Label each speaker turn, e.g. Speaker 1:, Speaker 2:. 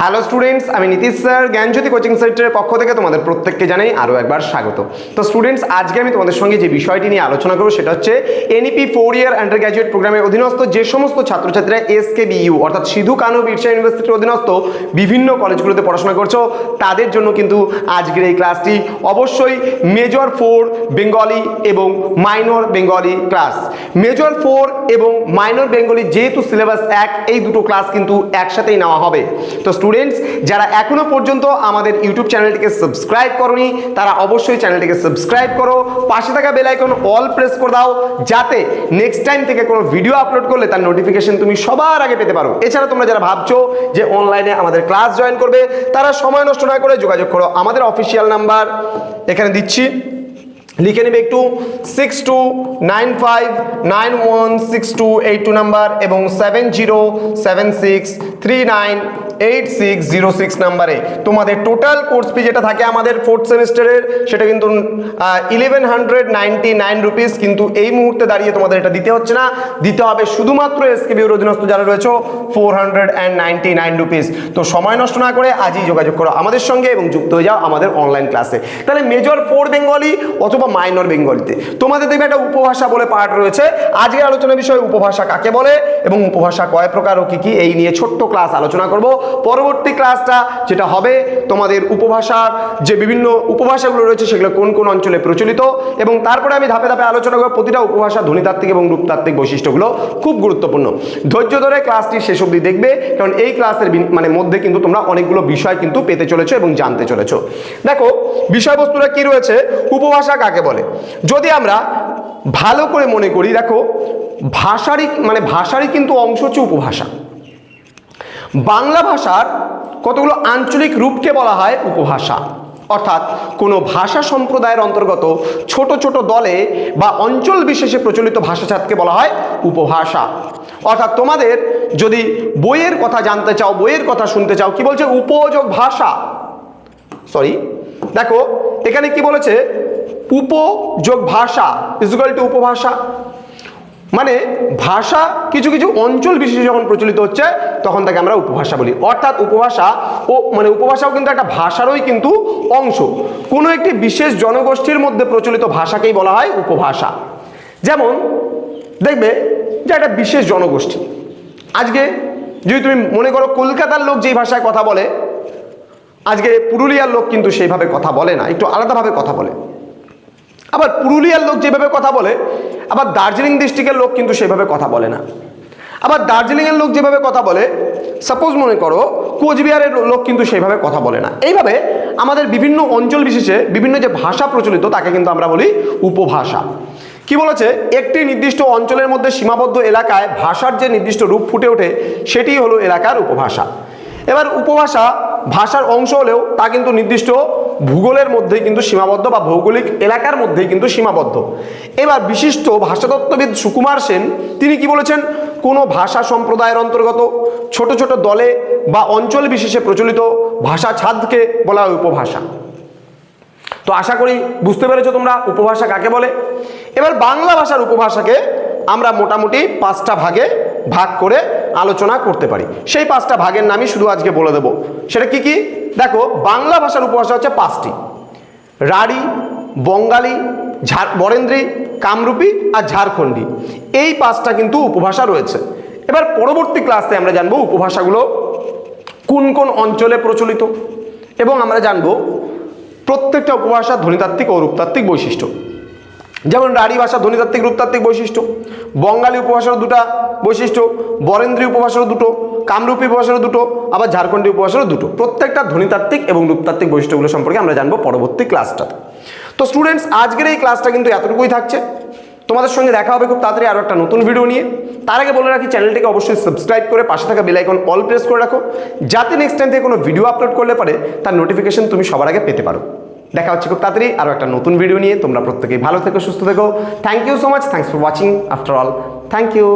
Speaker 1: Hello students আমি Nitish sir, জ্ঞানজ্যোতি coaching সেন্টারের পক্ষ থেকে তোমাদের প্রত্যেককে জানাই আরও একবার স্বাগত। তো স্টুডেন্টস আজকে আমি তোমাদের সঙ্গে যে বিষয়টি নিয়ে আলোচনা করব সেটা হচ্ছে NEP four year undergraduate প্রোগ্রামের অধীনস্থ যে সমস্ত ছাত্রছাত্রীরা এস কে বিইউ অর্থাৎ সিধু কানু বিরসা ইউনিভার্সিটির অধীনস্থ বিভিন্ন কলেজগুলোতে পড়াশোনা করছ, তাদের জন্য কিন্তু আজকের এই ক্লাসটি অবশ্যই মেজর ফোর বেঙ্গলি এবং minor Bengali class major four এবং মাইনর বেঙ্গলি যেহেতু সিলেবাস এক, এই দুটো ক্লাস কিন্তু একসাথেই নেওয়া হবে। তো স্টুডেন্টস যারা এখনও পর্যন্ত আমাদের ইউটিউব চ্যানেলটিকে সাবস্ক্রাইব করনি, তারা অবশ্যই চ্যানেলটিকে সাবস্ক্রাইব করো, পাশে থাকা বেল আইকন অল প্রেস করে দাও, যাতে নেক্সট টাইম থেকে কোনো ভিডিও আপলোড করলে তার নোটিফিকেশন তুমি সবার আগে পেতে পারো। এছাড়া তোমরা যারা ভাবছ যে অনলাইনে আমাদের ক্লাস জয়েন করবে, তারা সময় নষ্ট না করে যোগাযোগ করো। আমাদের অফিসিয়াল নাম্বার এখানে দিচ্ছি। লিখে নেবে একটু six two nine five nine one six two eight two number এবং seven zero seven six three nine eight six zero six নাম্বারে। তোমাদের টোটাল কোর্স ফি যেটা থাকে আমাদের ফোর্থ সেমিস্টারের, সেটা কিন্তু eleven hundred ninety nine rupees কিন্তু এই মুহূর্তে দাঁড়িয়ে তোমাদের এটা দিতে হচ্ছে না। দিতে হবে শুধুমাত্র এসকেবিউর অধীনস্থ যারা রয়েছে four hundred and ninety nine rupees তো সময় নষ্ট না করে আজই যোগাযোগ করো আমাদের সঙ্গে এবং যুক্ত হয়ে যাও আমাদের অনলাইন ক্লাসে তাহলে মেজর ফোর বেঙ্গলি অথবা মাইনর বেঙ্গলিতে তোমাদের দেখবে একটা উপভাষা বলে পার্ট রয়েছে। আজকের আলোচনা বিষয় উপভাষা কাকে বলে এবং উপভাষা কয় প্রকার ও কি কি, এই নিয়ে ছোট্ট ক্লাস আলোচনা করব। পরবর্তী ক্লাসটা যেটা হবে তোমাদের উপভাষার যে বিভিন্ন উপভাষাগুলো রয়েছে সেগুলো কোন কোন অঞ্চলে প্রচলিত এবং তারপরে আমি ধাপে ধাপে আলোচনা করব প্রতিটা উপভাষা ধ্বনিতাত্ত্বিক এবং রূপতাত্ত্বিক বৈশিষ্ট্যগুলো। খুব গুরুত্বপূর্ণ। ধৈর্য ধরে ক্লাসটি শেষ অবধি দেখবে, কারণ এই ক্লাসের মানে মধ্যে কিন্তু তোমরা অনেকগুলো বিষয় কিন্তু পেতে চলেছো এবং জানতে চলেছো। দেখো বিষয়বস্তুটা কি রয়েছে? উপভাষা কাকে বলে? যদি আমরা ভালো করে মনে করি, দেখো, ভাষারই মানে ভাষারই কিন্তু অংশ হচ্ছে উপভাষা। বাংলা ভাষার কতগুলো আঞ্চলিক রূপকে বলা হয় উপভাষা। অর্থাৎ কোনো ভাষা সম্প্রদায়ের অন্তর্গত ছোট ছোট দলে বা অঞ্চল বিশেষে প্রচলিত ভাষাছাদকে বলা হয় উপভাষা। অর্থাৎ তোমাদের যদি বইয়ের কথা জানতে চাও, বইয়ের কথা শুনতে চাও, কি বলছে উপযোগ ভাষা? সরি দেখো, এখানে কি বলেছে? উপযোগ ভাষা ইজুকাল টু উপভাষা। মানে ভাষা কিছু কিছু অঞ্চল বিশেষে যখন প্রচলিত হচ্ছে, তখন তাকে আমরা উপভাষা বলি। অর্থাৎ উপভাষা ও মানে উপভাষাও কিন্তু একটা ভাষারই কিন্তু অংশ। কোনো একটি বিশেষ জনগোষ্ঠীর মধ্যে প্রচলিত ভাষাকেই বলা হয় উপভাষা। যেমন, দেখবে যে একটা বিশেষ জনগোষ্ঠী। আজকে যদি তুমি মনে করো কলকাতার লোক যেই ভাষায় কথা বলে, আজকে পুরুলিয়ার লোক কিন্তু সেইভাবে কথা বলে না, একটু আলাদাভাবে কথা বলে। আবার পুরুলিয়ার লোক যেভাবে কথা বলে, আবার দার্জিলিং ডিস্ট্রিক্টের লোক কিন্তু সেভাবে কথা বলে না। আবার দার্জিলিংয়ের লোক যেভাবে কথা বলে সাপোজ মনে করো কোচবিহারের লোক কিন্তু সেইভাবে কথা বলে না। এইভাবে আমাদের বিভিন্ন অঞ্চল বিশেষে বিভিন্ন যে ভাষা প্রচলিত, তাকে কিন্তু আমরা বলি উপভাষা। কি বলেছে? একটি নির্দিষ্ট অঞ্চলের মধ্যে সীমাবদ্ধ এলাকায় ভাষার যে নির্দিষ্ট রূপ ফুটে ওঠে সেটি হলো এলাকার উপভাষা। এবার উপভাষা ভাষার অংশ হলেও তা কিন্তু নির্দিষ্ট ভূগোলের মধ্যেই কিন্তু সীমাবদ্ধ বা ভৌগোলিক এলাকার মধ্যেই কিন্তু সীমাবদ্ধ। এবার বিশিষ্ট ভাষাতত্ত্ববিদ সুকুমার সেন, তিনি কি বলেছেন? কোনো ভাষা সম্প্রদায়ের অন্তর্গত ছোট ছোট দলে বা অঞ্চল বিশেষে প্রচলিত ভাষা ছাদকে বলা হয় উপভাষা। তো আশা করি বুঝতে পেরেছ তোমরা উপভাষা কাকে বলে? এবার বাংলা ভাষার উপভাষাকে আমরা মোটামুটি পাঁচটা ভাগে ভাগ করে আলোচনা করতে পারি। সেই পাঁচটা ভাগের নামই শুধু আজকে বলে দেবো। সেটা কি কি? দেখো, বাংলা ভাষার উপভাষা হচ্ছে পাঁচটি। রাঢ়ী, বঙ্গালী, ঝাড়, বরেন্দ্রী, কামরূপী আর ঝাড়খণ্ডী। এই পাঁচটা কিন্তু উপভাষা রয়েছে। এবার পরবর্তী ক্লাসে আমরা জানব উপভাষাগুলো কোন কোন অঞ্চলে প্রচলিত এবং আমরা জানব প্রত্যেকটা উপভাষার ধ্বনিতাত্ত্বিক ও রূপতাত্ত্বিক বৈশিষ্ট্য। যেমন রাঢ়ী ভাষা ধ্বনিতাত্ত্বিক, রূপতাত্ত্বিক বৈশিষ্ট্য, বঙ্গালী উপভাষারও দুটা বৈশিষ্ট্য, বরেন্দ্রী উপভাষারও দুটো কামরূপী উপভাষারও দুটো, আবার ঝাড়খণ্ডী উপভাষারও দুটো। প্রত্যেকটা ধ্বনিতাত্ত্বিক এবং রূপতাত্ত্বিক বৈশিষ্ট্যগুলো সম্পর্কে আমরা জানব পরবর্তী ক্লাসটাতে তো স্টুডেন্টস আজকের এই ক্লাসটা কিন্তু এতটুকুই থাকছে। তোমাদের সঙ্গে দেখা হবে খুব তাড়াতাড়ি আরও একটা নতুন ভিডিও নিয়ে। তার আগে বলে রাখি, চ্যানেলটিকে অবশ্যই সাবস্ক্রাইব করে পাশে থাকা বেল আইকন অল প্রেস করে রাখো। যাতে নেক্সট টাইম থেকে কোনো ভিডিও আপলোড করলে পারে, তার নোটিফিকেশন তুমি সবার আগে পেতে পারো। দেখা হচ্ছে খুব তাড়াতাড়ি আরও একটা নতুন ভিডিও নিয়ে। তোমরা প্রত্যেকেই ভালো থেকো, সুস্থ থেকো। Thank you so much thanks for watching after all thank you